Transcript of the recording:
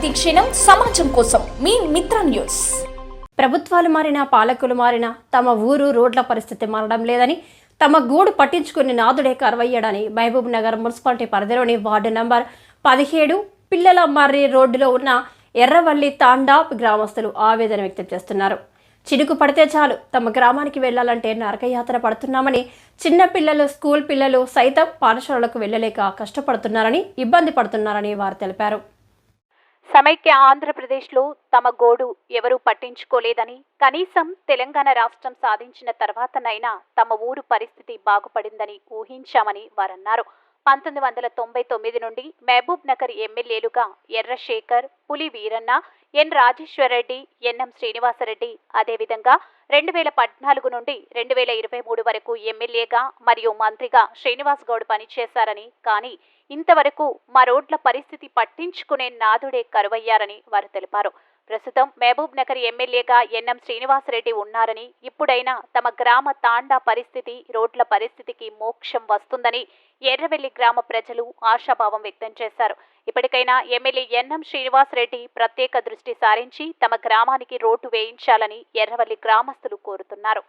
ప్రతిక్షణం సమాజం కోసం మీ మిత్ర న్యూస్. ప్రభుత్వాలు మారినా పాలకులు మారినా తమ ఊరు రోడ్ల పరిస్థితి మారడం లేదని తమ గూడు పట్టించుకుని నాదుడే కరువయ్యాడని మహబూబ్ నగర్ మున్సిపాలిటీ పరిధిలోని వార్డు నంబర్ పదిహేడు పిల్లల మర్రి రోడ్డులో ఉన్న ఎర్రవల్లి తాండా గ్రామస్తులు ఆవేదన వ్యక్తం చేస్తున్నారు. చినుకు పడితే చాలు తమ గ్రామానికి వెళ్ళాలంటే నరకయాత్ర పడుతున్నామని చిన్నపిల్లలు స్కూల్ పిల్లలు సైతం పాఠశాలలకు వెళ్ళలేక కష్టపడుతున్నారని ఇబ్బంది పడుతున్నారని వారు తెలిపారు. సమైక్య ఆంధ్రప్రదేశ్లో తమ గోడు ఎవరూ పట్టించుకోలేదని కనీసం తెలంగాణ రాష్ట్రం సాధించిన తర్వాతనైనా తమ ఊరు పరిస్థితి బాగుపడిందని ఊహించామని వారన్నారు. పంతొమ్మిది వందల తొంభై తొమ్మిది నుండి మహబూబ్ నగర్ ఎమ్మెల్యేలుగా Errashekhar Puli Veeranna N Rajeshwar Reddy N M Srinivas Reddy అదేవిధంగా రెండు వేల పద్నాలుగు నుండి రెండు వేల ఇరవై మూడు వరకు ఎమ్మెల్యేగా మరియు మంత్రిగా శ్రీనివాస్ గౌడ్ పనిచేశారని కానీ ఇంతవరకు మా రోడ్ల పరిస్థితి పట్టించుకునే నాదుడే కరువయ్యారని వారు తెలిపారు. ప్రస్తుతం మహబూబ్ నగర్ ఎమ్మెల్యేగా ఎన్ఎం శ్రీనివాసరెడ్డి ఉన్నారని ఇప్పుడైనా తమ గ్రామ తాండా పరిస్థితి రోడ్ల పరిస్థితికి మోక్షం వస్తుందని ఎర్రవెల్లి గ్రామ ప్రజలు ఆశాభావం వ్యక్తం చేశారు. ఇప్పటికైనా ఎమ్మెల్యే ఎన్ఎం శ్రీనివాసరెడ్డి ప్రత్యేక దృష్టి సారించి తమ గ్రామానికి రోడ్డు వేయించాలని ఎర్రవల్లి గ్రామస్తులు కోరుతున్నారు.